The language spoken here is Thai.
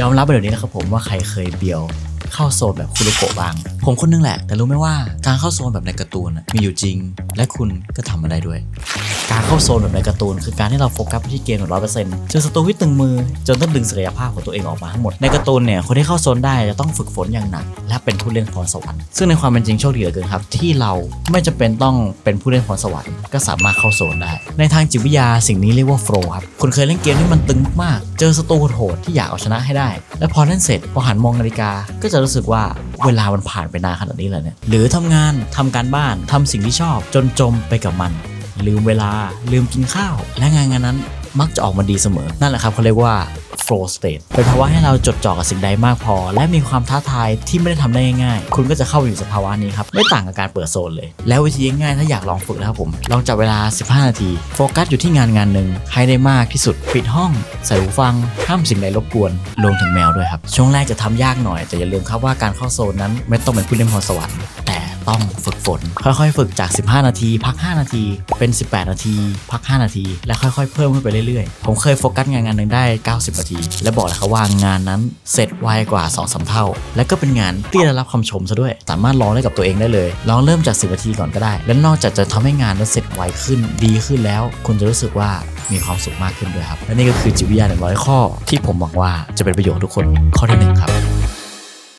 ยอมรับไปเดี๋ยวนี้นะครับผมว่าใครเคยเบียวเข้าโซนแบบคุโรโกะบ้าง ผมคนนึงแหละ แต่รู้ไหมว่าการเข้าโซนแบบในการ์ตูนมีอยู่จริง และคุณก็ทำมาได้ด้วย การเข้าโซนแบบในการ์ตูน คือการที่เราโฟกัสไปที่เกมร้อยเปอร์เซ็นต์จอศัตรูที่ตึงมือ จนต้องดึงศักยภาพของตัวเองออกมาทั้งหมดในการ์ตูนเนี่ยคนที่เข้าโซนได้จะต้องฝึกฝนอย่างหนัก และเป็นผู้เล่นพรสวรรค์ซึ่งในความเป็นจริงโชคดีเหลือเกินครับที่เราไม่จำเป็นต้องเป็นผู้เล่นพรสวรรค์ก็สามารถเข้าโซนได้ ในทางจิตวิทยาสิ่งนี้เรียกว่าโฟล์ครับคุณเคยเล่นเกมที่มันตึงมากเจอศัตรูโหดที่อยากเอาชนะให้ได้ และพอเล่นเสร็จพอหันมองนาฬิกาก็จะรู้สึกว่าเวลามันผ่านไปนานขนาดนี้เลยเนี่ยหรือทำงานทำการบ้านทำสิ่งที่ชอบจนจมไปกับมัน ลืมเวลา ลืมกินข้าว และงานงานนั้นมักจะออกมาดีเสมอ นั่นแหละครับเขาเรียกว่า flow state เป็นภาวะให้เราจดจ่อกับสิ่งใดมากพอ และมีความท้าทายที่ไม่ได้ทำได้ง่ายๆ คุณก็จะเข้าไปอยู่สภาวะนี้ครับ ไม่ต่างกับการเปิดโซนเลย แล้ววิธีง่ายถ้าอยากลองฝึกนะครับผม ลองจับเวลา 15 นาที โฟกัสอยู่ที่งานงานหนึ่งให้ได้มากที่สุด ปิดห้อง ใส่หูฟัง ห้ามสิ่งใดรบกวน รวมถึงแมวด้วยครับ ช่วงแรกจะทำยากหน่อย แต่อย่าลืมครับว่าการเข้าโซนนั้นไม่ต้องเป็นผู้เล่นพรสวรรค์ ต้องฝึกฝน ค่อยๆ ฝึกจาก 15 นาที พัก 5 นาที เป็น 18 นาที พัก 5 นาที และค่อยๆ เพิ่มขึ้นไปเรื่อยๆ ผมเคยโฟกัสงานงานหนึ่งได้ 90 นาที และบอกเลยครับว่างานนั้นเสร็จไวกว่า2-3สเท่า และก็เป็นงานที่ได้รับคำชมซะด้วย สามารถลองได้กับตัวเองได้เลยลองเริ่มจาก 10 นาทีก่อนก็ได้ และนอกจากจะทำให้งานนั้นเสร็จไวขึ้นดีขึ้นแล้ว คุณจะรู้สึกว่ามีความสุขมากขึ้นด้วยครับและนี่ก็คือจิตวิทยา100 ข้อ ที่ผมหวังว่าจะเป็นประโยชน์ทุกคนข้อที่หนึ่งครับ